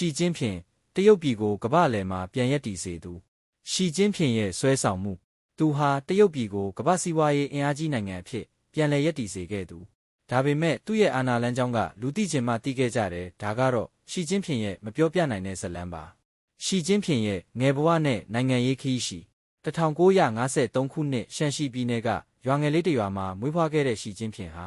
ရှီကျင်းဖျင်တရုတ်ပြည်ကိုကမ္ဘာလယ်မှာပြန်ရက်တည်စေသူရှီကျင်းဖျင်ရဲ့ဆွဲဆောင်မှုသူဟာတရုတ်ပြည်ကိုကမ္ဘာစီးပွားရေးအင်အားကြီးနိုင်ငံအဖြစ်ပြန်လည်ရက်တည်စေခဲ့သူဒါပေမဲ့သူ့ရဲ့အာဏာလမ်းကြောင်းကလူသိကျင်မှသိခဲ့ကြတယ်ဒါကတော့ရှီကျင်းဖျင်ရဲ့မပြောပြနိုင်တဲ့ဇတ်လန်းပါရှီကျင်းဖျင်ရဲ့ငယ်ဘဝနဲ့နိုင်ငံရေးခရီးရှိ1953ခုနှစ်ရှန်ရှီပြည်နယ်ကရွာငယ်လေးတစ်ရွာမှာမွေးဖွားခဲ့တဲ့ရှီကျင်းဖျင်ဟာ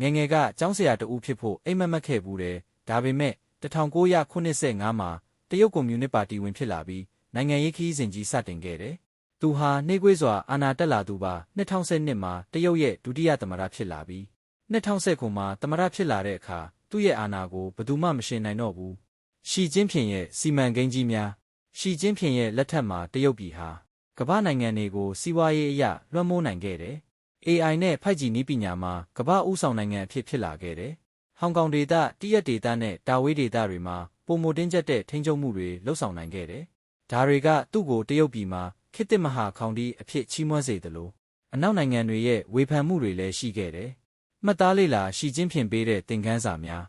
ငယ်ငယ်ကကျောင်းဆရာတဦးဖြစ်ဖို့အိမ်မက်မက်ခဲ့ဘူးတယ်ဒါပေမဲ့ 1985မှာတရုတ်ကွန်မြူနစ်ပါတီဝင်ဖြစ်လာပြီးနိုင်ငံရေးခရီးစဉ်ကြီးစတင်ခဲ့တယ်။သူဟာနှိမ့်ကွေးစွာအာဏာတက်လာသူပါ2012မှာတရုတ်ရဲ့ဒုတိယသမ္မတဖြစ်လာပြီး2019မှာသမ္မတဖြစ်လာတဲ့အခါသူ့ရဲ့အာဏာကိုဘယ်သူမှမရှင်နိုင်တော့ဘူး။ရှီကျင်းဖျင်ရဲ့စီမံကိန်းကြီးများရှီကျင်းဖျင်ရဲ့လက်ထက်မှာတရုတ်ပြည်ဟာကမ္ဘာနိုင်ငံတွေကိုစီးပွားရေးအရလွှမ်းမိုးနိုင်ခဲ့တယ်။ AI နဲ့ဖိုက်ဂျီနည်းပညာမှာကမ္ဘာဥဆောင်နိုင်ငံအဖြစ်ဖြစ်လာခဲ့တယ်။ ဟောင်ကောင်ဒေသတရက်ဒေသနဲ့တာဝေးဒေသတွေမှာပုံမတင်းကျပ်တဲ့ထိန်းချုပ်မှုတွေလှုပ်ဆောင်နိုင်ခဲ့တယ်။ဒါတွေကသူ့ကိုတရုတ်ပြည်မှာခေတ်သစ်မဟာခေါင်ဒီအဖြစ်ချီးမွမ်းစေသလိုအနောက်နိုင်ငံတွေရဲ့ဝေဖန်မှုတွေလည်းရှိခဲ့တယ်။မှတ်သားလေးလာရှီကျင်းဖျင်ပေးတဲ့သင်ခန်းစာများ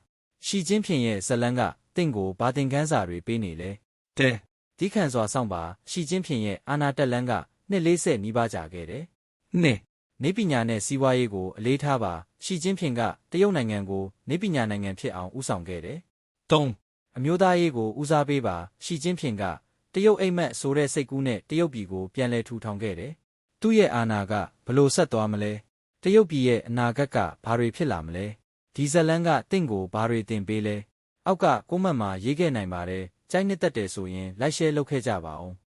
ရှီကျင်းဖျင်ရဲ့ဇလန်းကတင့်ကိုဘာသင်ခန်းစာတွေပေးနေလဲတဲ့ဒီခံစွာစောင့်ပါရှီကျင်းဖျင်ရဲ့အာနာတက်လန်းကနှစ်40နီးပါးကြာခဲ့တယ်။နှစ် နေပညာနဲ့စီးပွားရေးကိုအလေးထားပါရှီကျင်းဖျင်ကတရုတ်နိုင်ငံကိုနေပညာနိုင်ငံဖြစ်အောင်ဦးဆောင်ခဲ့တယ်။၃အမျိုးသားရေးကိုဦးစားပေးပါရှီကျင်းဖျင်ကတရုတ်အိမ်မက်ဆိုတဲ့စိတ်ကူးနဲ့တရုတ်ပြည်ကိုပြန်လည်ထူထောင်ခဲ့တယ်။သူ့ရဲ့အာဏာကဘလို့ဆက်သွားမလဲ။တရုတ်ပြည်ရဲ့အနာဂတ်ကဘာတွေဖြစ်လာမလဲ။ဒီဇလန်းကတင့်ကိုဘာတွေတင်ပေးလဲ။အောက်ကကိုမတ်မှာရေးခဲ့နိုင်ပါတယ်။ကြိုက်နှစ်သက်တယ်ဆိုရင်လိုက်ရှဲလုပ်ခဲ့ကြပါအောင်။